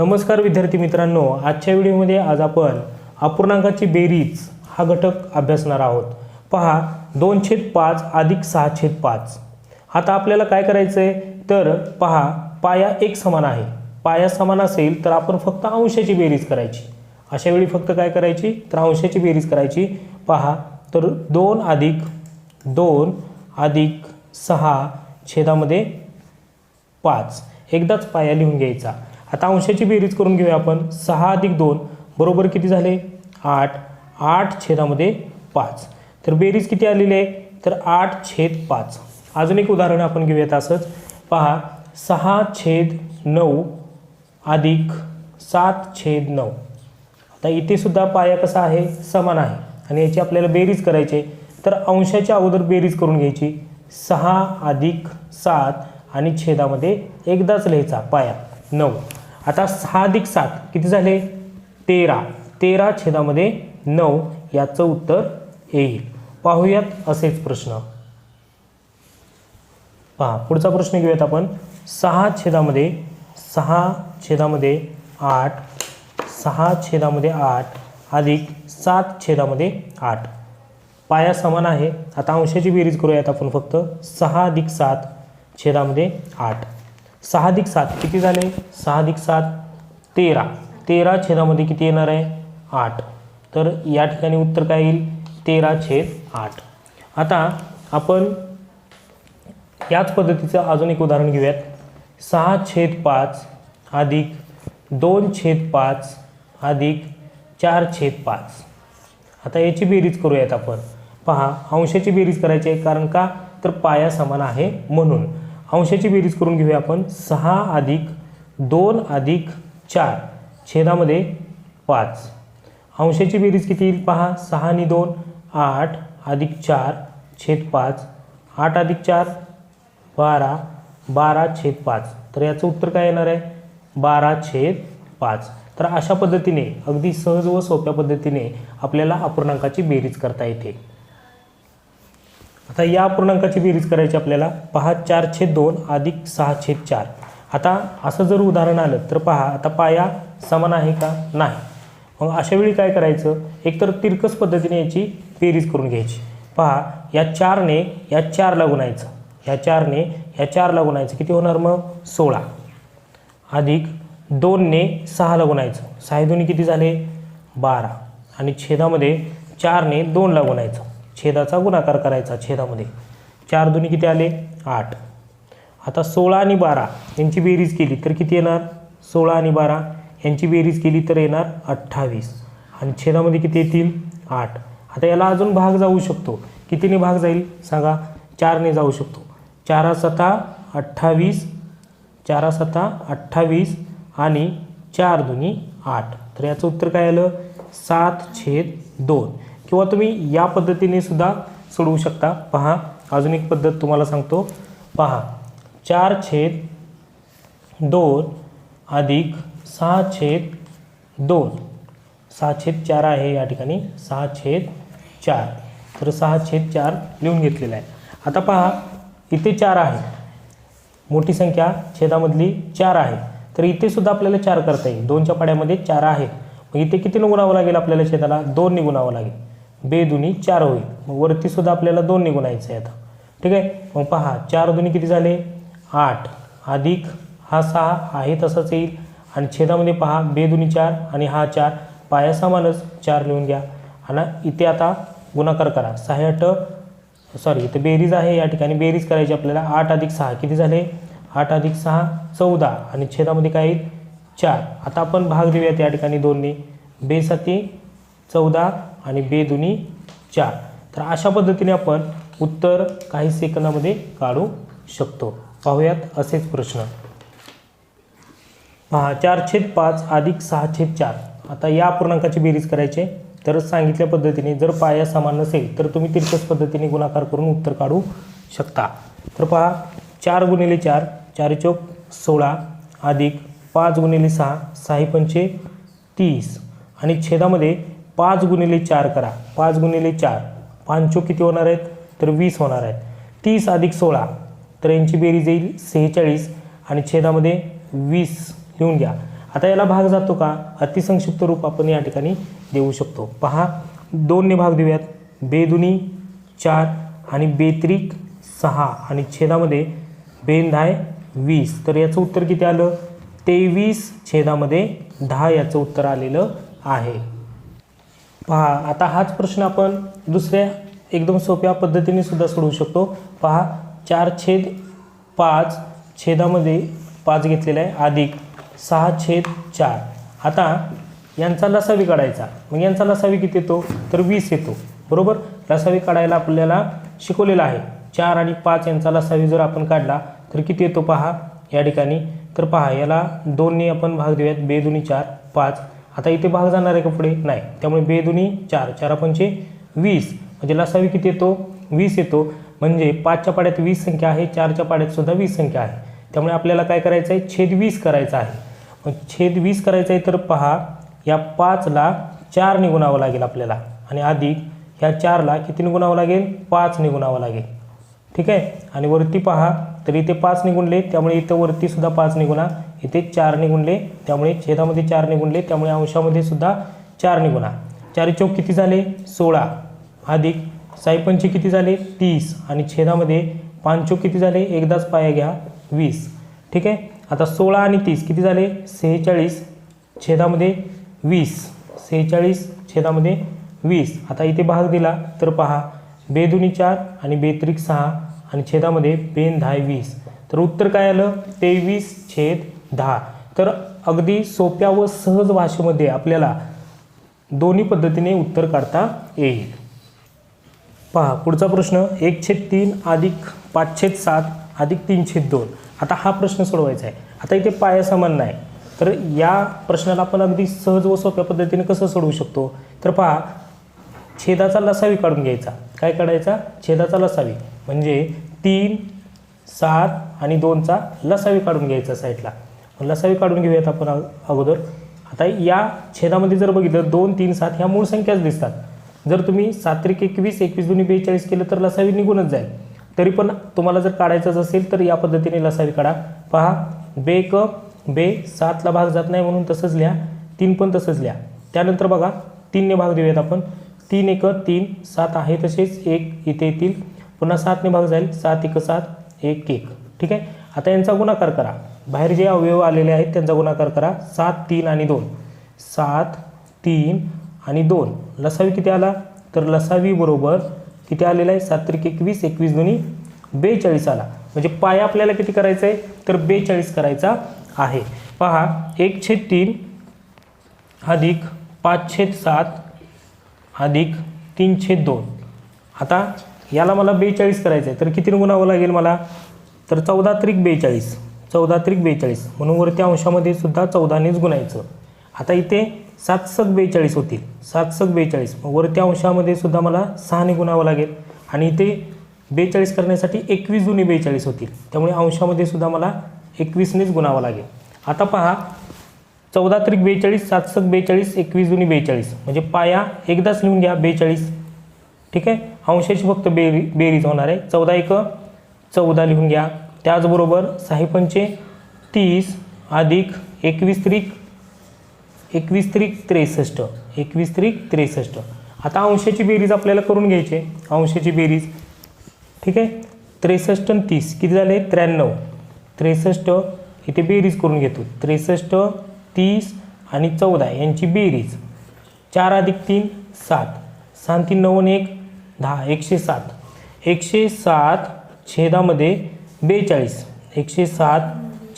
नमस्कार विद्यार्थी मित्रांनो आजच्या व्हिडिओमध्ये आज आपण अपूर्णांकाची बेरीज हा घटक अभ्यासणार आहोत. पहा दोन छेद पाच अधिक सहा छेद पाच. आता आपल्याला काय करायचं आहे तर पहा पाया एक समान आहे. पाया समान असेल तर आपण फक्त अंशाची बेरीज करायची. अशा वेळी फक्त काय करायची? तर अंशाची बेरीज करायची. पहा तर दोन अधिक दोन अधिक सहा छेदामध्ये पाच. एकदाच पाया लिहून घ्यायचा. आता अंशाची बेरीज करून घेऊया आपण. सहा अधिक दोन बरोबर किती झाले? आठ. आठ छेदामध्ये पाच. तर बेरीज किती आलेली आहे? तर आठ छेद पाच. अजून एक उदाहरण आपण घेऊयात असंच. पहा सहा छेद नऊ अधिक सात छेद नऊ. आता इथेसुद्धा पाया कसा आहे? समान आहे. आणि याची आपल्याला बेरीज करायची आहे. तर अंशाच्या अगोदर बेरीज करून घ्यायची. सहा अधिक सात आणि छेदामध्ये एकदाच लिहायचा पाया. नऊ. आता सहा अधिक सात किती झाले? तेरा. तेरा छेदामध्ये नऊ याचं उत्तर येईल. पाहूयात असेच प्रश्न. पहा पुढचा प्रश्न घेऊयात आपण. सहा छेदामध्ये सहा छेदामध्ये आठ सहा छेदामध्ये आठ अधिक सात छेदामध्ये आठ. पाया समान आहे. आता अंशाची बेरीज करूयात आपण फक्त. सहा अधिक सात छेदामध्ये आठ. सहाधिक सात. किती झाले? सहाधिक सात. तेरा. तेरा छेदामध्ये किती येणार आहे? आठ. तर या ठिकाणी उत्तर काय येईल? तेरा छेद आठ. आता आपण याच पद्धतीचं अजून एक उदाहरण घेऊयात. सहा छेद पाच अधिक दोन छेद पाच अधिक चार छेद पाच. आता याची बेरीज करूयात आपण. पहा अंशाची बेरीज करायची आहे. कारण का? तर पाया समान आहे म्हणून. अंशाची बेरीज करून घेऊया आपण. सहा अधिक दोन अधिक चार छेदामध्ये पाच. अंशाची बेरीज किती येईल पहा. सहा आणि दोन आठ अधिक चार छेद पाच. आठ अधिक चार बारा. बारा छेद पाच. तर याचं उत्तर काय येणार आहे? बारा छेद पाच. तर अशा पद्धतीने अगदी सहज व सोप्या पद्धतीने आपल्याला अपूर्णांकाची बेरीज करता येते. आता या पूर्णांकाची बेरीज करायची आपल्याला. पहा चार छेद दोन अधिक सहा छेद चार. आता असं जर उदाहरण आलं तर पहा आता पाया समान आहे का? नाही. मग अशा वेळी काय करायचं? एकतर तिरकस पद्धतीने याची बेरीज करून घ्यायची. पहा या चारने या चारला गुणायचं. ह्या चारने ह्या चारला गुणायचं. किती होणार मग? सोळा. अधिक दोनने सहाला गुणायचं. सहा दोन्ही किती झाले? बारा. आणि छेदामध्ये चारने दोनला गुणायचं. छेदाचा गुणाकार करायचा छेदामध्ये. चार दोन्ही किती आले? आठ. आता सोळा आणि बारा यांची बेरीज केली तर किती येणार? सोळा आणि बारा यांची बेरीज केली तर येणार अठ्ठावीस. आणि छेदामध्ये किती येतील? आठ. आता याला अजून भाग जाऊ शकतो. कितीने भाग जाईल? सांगा. चारने जाऊ शकतो. चारा सता अठ्ठावीस चारा सता अठ्ठावीस आणि चार दोन्ही आठ. तर याचं उत्तर काय आलं? सात छेद दोन. किंवा तुम्ही या पद्धतीने सुद्धा सोडवू शकता. पहा अजून एक पद्धत तुम्हाला सांगतो. पहा चार छेद दोन अधिक सहा छेद दोन. सहा छेद चार आहे या ठिकाणी. सहा छेद चार. तर सहा छेद चार लिहून घेतलेला आहे. आता पहा इथे चार आहे. मोठी संख्या छेदामधली चार आहे. तर इथे सुद्धा आपल्याला चार करता येईल. दोनच्या पाड्यामध्ये चार आहे. मग इथे किती निगुणावं लागेल आपल्याला छेदाला? दोन निगुणावं लागेल. बेदुनी चार होईल मग वरती सुद्धा आपल्याला दोन गुणायचं आहे आता ठीक आहे? मग पहा चार दुनी किती झाले? आठ. अधिक हा सहा आहे तसाच येईल. आणि छेदामध्ये पहा बेदुनी चार आणि हा चार. पाया समानच चार लिहून घ्या. आणि इथे आता गुणाकार करा. सहा आठ सॉरी इथे बेरीज आहे या ठिकाणी. बेरीज करायची आपल्याला आठ अधिक सहा. किती झाले? आठ अधिक सहा चौदा. आणि छेदामध्ये काय येईल? चार. आता आपण भाग देऊयात या ठिकाणी दोन्ही. बेसाती चौदा आणि बे दुनी चार. तर अशा पद्धतीने आपण उत्तर काही सेकंदामध्ये काढू शकतो. पाहूयात असेच प्रश्न. पहा चार छेद पाच अधिक सहा छेद चार. आता या पूर्णांकाची बेरीज करायचे तर सांगितल्या पद्धतीने जर पाया समान नसेल तर तुम्ही तिरकस पद्धतीने गुणाकार करून उत्तर काढू शकता. तर पहा चार गुणिले चार चार चौक सोळा अधिक पाच गुणिले सहा सहा पंचे तीस. आणि छेदामध्ये पाच गुणिले चार करा. पाच गुणिले चार. पांचो किती होणार आहेत? तर वीस होणार आहेत. तीस अधिक सोळा तर यांची बेरीज येईल सेहेचाळीस आणि छेदामध्ये वीस लिहून घ्या. आता याला भाग जातो का? अतिसंक्षिप्त रूप आपण या ठिकाणी देऊ शकतो. पहा दोनने भाग देऊयात. बेदुनी चार आणि बेत्रिक सहा आणि छेदामध्ये बेंधाय वीस. तर याचं उत्तर किती आलं? तेवीस छेदामध्ये दहा याचं उत्तर आलेलं आहे. पहा आता हाच प्रश्न आपण दुसऱ्या एकदम सोप्या पद्धतीने सुद्धा सोडवू शकतो. पहा चार छेद पाच छेदामध्ये पाच घेतलेला आहे अधिक सहा छेद चार. आता यांचा लसावी काढायचा. मग यांचा लसावी किती येतो? तर वीस येतो. बरोबर? लसावी काढायला आपल्याला शिकवलेला आहे. चार आणि पाच यांचा लसावी जर आपण काढला तर किती येतो पहा? या ठिकाणी. तर पहा याला दोनने आपण भाग देऊयात. बेदुनी चार पाच. आता इथे भाग जाणार आहे का पुढे? नाही. त्यामुळे बेदुनी चार. चार पंचे वीस म्हणजे लसावी किती येतो? वीस येतो. म्हणजे पाचच्या पाड्यात वीस संख्या आहे चारच्या पाड्यात सुद्धा वीस संख्या आहे. त्यामुळे आपल्याला काय करायचं आहे छेद वीस करायचा आहे. मग छेद वीस करायचं आहे तर पहा या पाचला चार निगुणावं लागेल आपल्याला. आणि अधिक ह्या चारला किती निगुणावं लागेल? पाच निगुणावं लागेल. ठीक आहे? आणि वरती पहा तर इथे पाच निगुणले त्यामुळे इथं वरतीसुद्धा पाच निगुणा इथे चार निगुणले त्यामुळे छेदामध्ये चार निगुणले त्यामुळे अंशामध्ये सुद्धा चार निगुणा चार चौक किती झाले? सोळा. अधिक साईपंचे किती झाले? तीस. आणि छेदामध्ये पांचोक किती झाले? एकदाच पाया घ्या वीस. ठीक आहे? आता सोळा आणि तीस किती झाले? सेहेचाळीस. छेदामध्ये वीस. सेहेचाळीस छेदामध्ये वीस. आता इथे भाग दिला तर पहा. बेदुनी चार आणि बेत्रिक सहा आणि छेदामध्ये बेन दहा वीस. तर उत्तर काय आलं? तेवीस छेद दहा. तर अगदी सोप्या व सहज भाषेमध्ये आपल्याला दोन्ही पद्धतीने उत्तर काढता येईल. पहा पुढचा प्रश्न एक छेद तीन अधिक पाच छेद सात अधिक तीन छेद दोन. आता हा प्रश्न सोडवायचा आहे. आता इथे पाया समान नाही. तर या प्रश्नाला आपण अगदी सहज व सोप्या पद्धतीने कसं सोडवू शकतो? तर पहा छेदाचा लसावी काढून घ्यायचा. काय काढायचा? छेदाचा लसावी. म्हणजे तीन सात आणि दोनचा लसावी काढून घ्यायचा साईडला. लसावी काढून घेऊयात आपण अगोदर. आता या छेदामध्ये जर बघितलं दोन तीन सात ह्या मूळ संख्याच दिसतात. जर तुम्ही सात्रिक एकवीस एकवीस दोन्ही बेचाळीस केलं तर लसावी निघूनच जाईल. तरी पण तुम्हाला जर काढायचंच असेल तर या पद्धतीने लसावी काढा. पहा बे क बे सातला भाग जात नाही म्हणून तसंच लिहा. तीन पण तसंच लिहा. त्यानंतर बघा तीनने भाग देऊयात आपण. तीन एक तीन सात आहे तसेच एक इथे येतील. पुन्हा सातने भाग जाईल. सात एक सात एक एक. ठीक आहे? आता यांचा गुणाकार करा. बाहेर जे अवयव आलेले आहेत त्यांचा गुणाकार करा. सात तीन आणि दोन. सात तीन आणि दोन. लसावी किती आला? तर लसावी बरोबर किती आलेला आहे? सात त्रिक एकवीस एकवीस दोन्ही बेचाळीस आला. म्हणजे पाया आपल्याला किती करायचा आहे? तर बेचाळीस करायचा आहे. पहा एक छेद तीन अधिक पाच छेद सात अधिक तीन छेद दोन. आता याला मला बेचाळीस करायचं आहे तर किती गुणावं लागेल मला? तर चौदा त्रिक बेचाळीस. चौदा त्रिक बेचाळीस. म्हणून वरती अंशामध्ये सुद्धा चौदानेच गुणायचं. आता इथे सात सक बेचाळीस होतील. सात सक बेचाळीस. मग वरती अंशामध्ये सुद्धा मला सहाने गुणावं लागेल. आणि इथे बेचाळीस करण्यासाठी एकवीस जुनी बेचाळीस होतील. त्यामुळे अंशामध्ये सुद्धा मला एकवीसनेच गुणावं लागेल. आता पहा चौदा त्रिक बेचाळीस सात सक बेचाळीस एकवीस जुनी बेचाळीस. म्हणजे पाया एकदाच लिहून घ्या बेचाळीस. ठीक आहे? अंशाची फक्त बेरी बेरीज होणार आहे. चौदा एक चौदा लिहून घ्या. त्याचबरोबर साही तीस अधिक एकवीस त्रिक एकवीस त्रिक त्रेसष्ट एकवीस त्रिक त्रेसष्ट. आता अंशाची बेरीज आपल्याला करून घ्यायची आहे. अंशाची बेरीज ठीक आहे? त्रेसष्ट आणि तीस किती झाले? त्र्याण्णव. त्रेसष्ट इथे बेरीज करून घेतो. त्रेसष्ट तीस आणि चौदा यांची बेरीज. चार अधिक तीन सात. सात तीन नऊ आणि एक दहा. एकशे सात. एकशे सात छेदामध्ये बेचाळीस. एकशे सात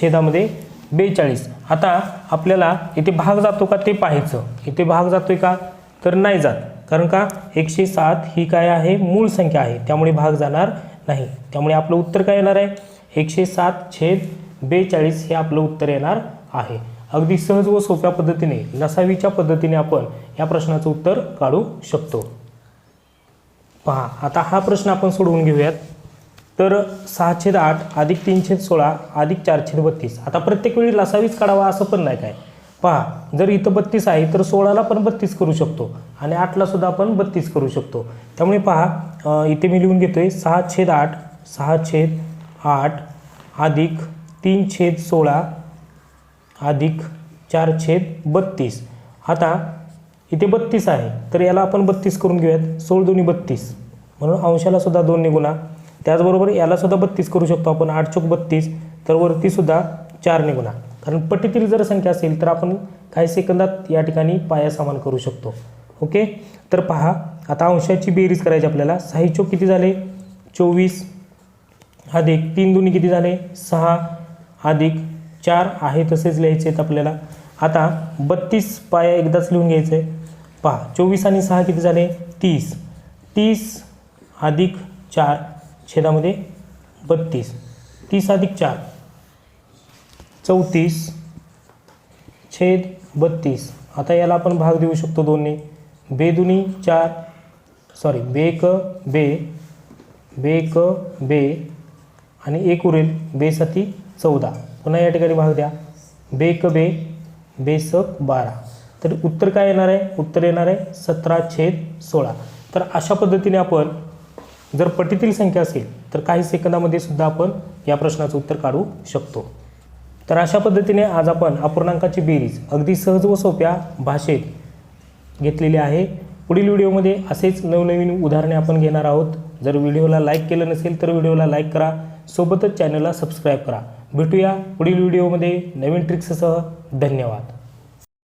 छेदामध्ये बेचाळीस. आता आपल्याला इथे भाग जातो का ते पाहायचं. इथे भाग जातोय का? तर नाही जात. कारण का? एकशे सात ही काय आहे? मूळ संख्या आहे. त्यामुळे भाग जाणार नाही. त्यामुळे आपलं उत्तर काय येणार आहे? एकशे सात छेद बेचाळीस हे आपलं उत्तर येणार आहे. अगदी सहज व सोप्या पद्धतीने लसावीच्या पद्धतीने आपण या प्रश्नाचं उत्तर काढू शकतो. पहा आता हा प्रश्न आपण सोडवून घेऊयात. तर सहा छेद आठ अधिक तीनशेद सोळा अधिक चार छेद बत्तीस. आता प्रत्येक वेळी लसावीच काढावा असं पण नाही काय. पहा जर इथं बत्तीस आहे तर सोळाला पण बत्तीस करू शकतो आणि आठला सुद्धा आपण बत्तीस करू शकतो. त्यामुळे पहा इथे मी लिहून घेतो आहे सहा छेद आठ सहा छेद आठ अधिक तीन छेद सोळा अधिक चार छेद बत्तीस. आता इथे बत्तीस आहे तर याला आपण बत्तीस करून घेऊयात सोळ दोन्ही बत्तीस. म्हणून अंशाला सुद्धा दोन निगुणा त्याचबरोबर यालासुद्धा बत्तीस करू शकतो आपण आठ चौक बत्तीस. तर वरतीसुद्धा चार निगुणा कारण पट्टीतील जर संख्या असेल तर आपण काही सेकंदात या ठिकाणी पाया समान करू शकतो. ओके? तर पहा आता अंशाची बेरीज करायची आपल्याला. सहा चौक किती झाले? चोवीस. अधिक तीन दोन्ही किती झाले? सहा. अधिक चार आहे तसेच लिहायचे आहेत आपल्याला. आता बत्तीस पाया एकदाच लिहून घ्यायचं. आहे पहा चोवीस आणि सहा किती झाले? तीस. तीस अधिक चार. छेदामध्ये बत्तीस. तीस अधिक चार. चौतीस. छेद बत्तीस. आता याला आपण भाग देऊ शकतो दोन्ही. बेदुनी चार. सॉरी बेक बे. बेक बे. आणि एक उरेल. बेसाती चौदा. पुन्हा या ठिकाणी भाग द्या. बेक बे. बेसक बारा. तर उत्तर काय येणार आहे? उत्तर येणार आहे सतरा छेद सोळा. तर अशा पद्धतीने आपण जर पटीतील संख्या असेल तर काही सेकंदामध्ये सुद्धा आपण या प्रश्नाचं उत्तर काढू शकतो. तर अशा पद्धतीने आज आपण अपूर्णांकाची बेरीज अगदी सहज व सोप्या भाषेत घेतलेली आहे. पुढील व्हिडिओमध्ये असेच नवनवीन उदाहरणे आपण घेणार आहोत. जर व्हिडिओला लाईक केलं नसेल तर व्हिडिओला लाईक करा. सोबतच चॅनलला सबस्क्राईब करा. भेटूया पुढील व्हिडिओमध्ये नवीन ट्रिक्ससह धन्यवाद.